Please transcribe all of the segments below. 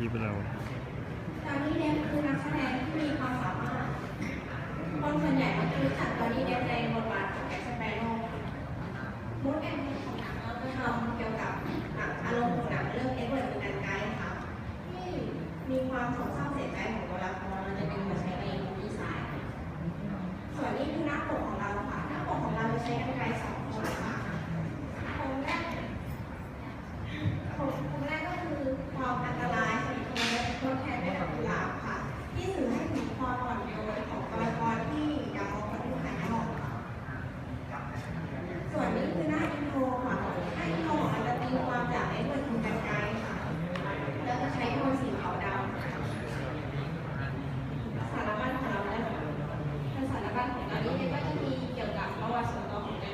ที่ที่เราจอนนี่เดฟคือนักแสดงที่มีความสามารถ คนส่วนใหญ่มักจะรู้จักจอนนี่เดฟในบทบาทของแจ็คสเปโร่มูดแอนด์ของหนังเราจะทำเกี่ยวกับหนังอารมณ์ของหนังเรื่องเอ็ดเวิร์ดเป็นการไกด์ค่ะที่มีความโศกเศร้าเสียใจของตัวละครมันจะเป็นมาใช้ในดีไซน์ส่วนนี้คือหน้าปกของ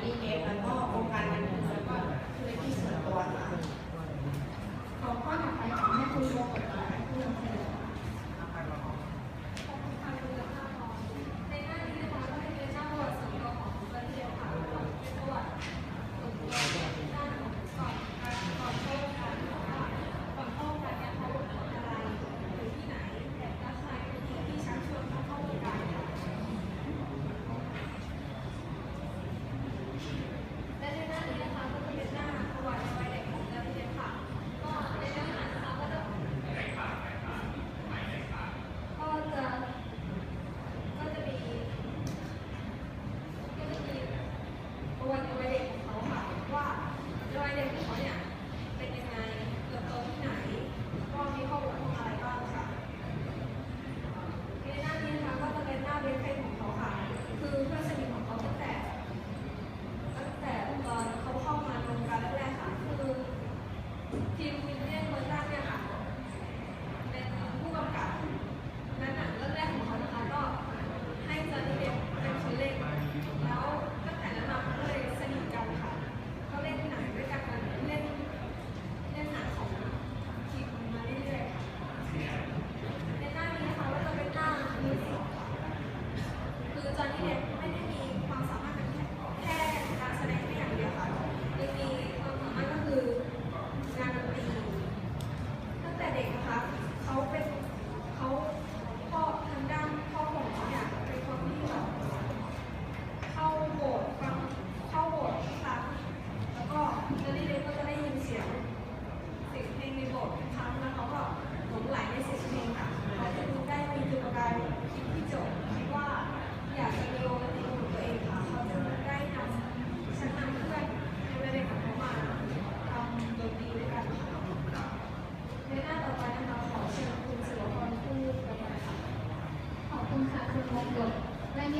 นตัวของจอห์นนี่เดฟ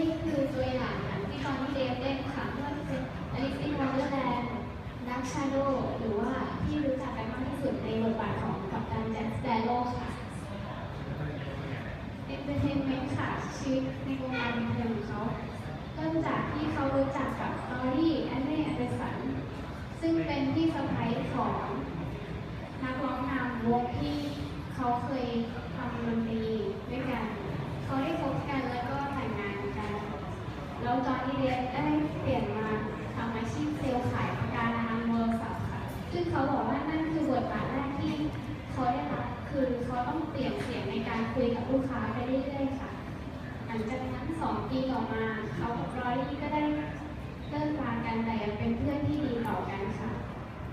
นี่คือตัวอย่างหนังที่ตอนที่เดฟเล่นค่ะไม่ว่าเป็นอลิซอินวอเดอร์แลนด์ดักชาโดหรือว่าที่รู้จักกันมากที่สุดในบทบาทของกัปตันแจ็คสเปโร่ค่ะเอนเตอร์เทนเมนต์ค่ะชีวิตในวงการบันเทิงของเขาเริ่มจากที่เขารู้จักกับลอรี่แอนเน่แอนเดอร์สันซึ่งเป็นพี่สะใภ้ของนักร้องนำวงที่เขาเคยทำดนตรีด้วยกัน เขาได้พบกันแล้วก็แต่งงานกัน แล้วจอห์นได้เปลี่ยนมาทำอาชีพเซลล์ขายประกันนามโทรศัพท์ค่ะ ซึ่งเขาบอกว่านั่นคือบทบาทแรกที่เขาได้รับคือเขาต้องเปลี่ยนเสียงในการคุยกับลูกค้าไปเรื่อยๆค่ะ หลังจากนั้นสองปีต่อมาเขากับรอยลี่ก็ได้เลิกรากันแต่ยังเป็นเพื่อนที่ดีต่อกันค่ะ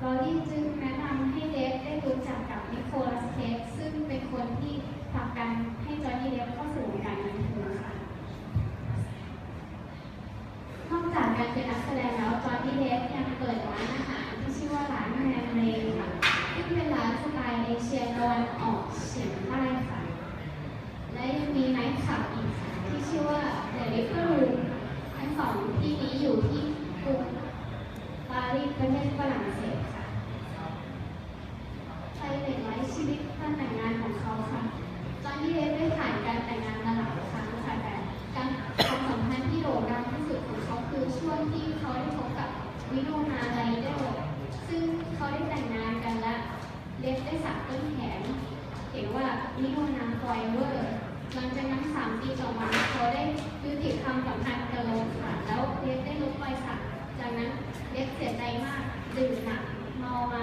ลอรี่จึงแนะนำให้เดฟได้รู้จักกับนิโคลัสเคสซึ่งเป็นคนที่ผลักดันให้จอห์นนี่เดฟเข้าสู่วงการบันเทิงค่ะ นอกจากการเป็นนักแสดงแล้วจอห์นนี่เดฟยังเปิดร้านอาหารที่ชื่อว่าร้านแมนเลนค่ะซึ่งเป็นร้านสไตล์เอเชียตะวัน ออกเฉียงใต้ค่ะ และยังมีไนท์คลับอีกค่ะที่ชื่อว่าเดลิเวอรูทั้งสองที่นี้อยู่ที่กรุงปารีสประเทศฝรั่งเศสค่ะไทยเด็กไร้ชีวิตการแต่งงานของเขาค่ะ จอห์นนี่เดฟได้ผ่านการแต่งงานมาหลายครั้งค่ะแต่การความสัมพันธ์ที่โด่งดังที่สุดของเขาคือช่วงที่เขาได้พบกับวิโนนาไลเดอร์ซึ่งเขาได้แต่งงาน เล็บได้สามต้นแขนเขียนว่านิยมนามฟอยเวอร์หลังจากนั้นสามปีต่อมาเขาได้ยุติคำสัมพันธ์กันลค่ะ แล้วเล็บได้ลบรอยสักจากนั้นเล็บเสียใจมากดื่มหนักเมามา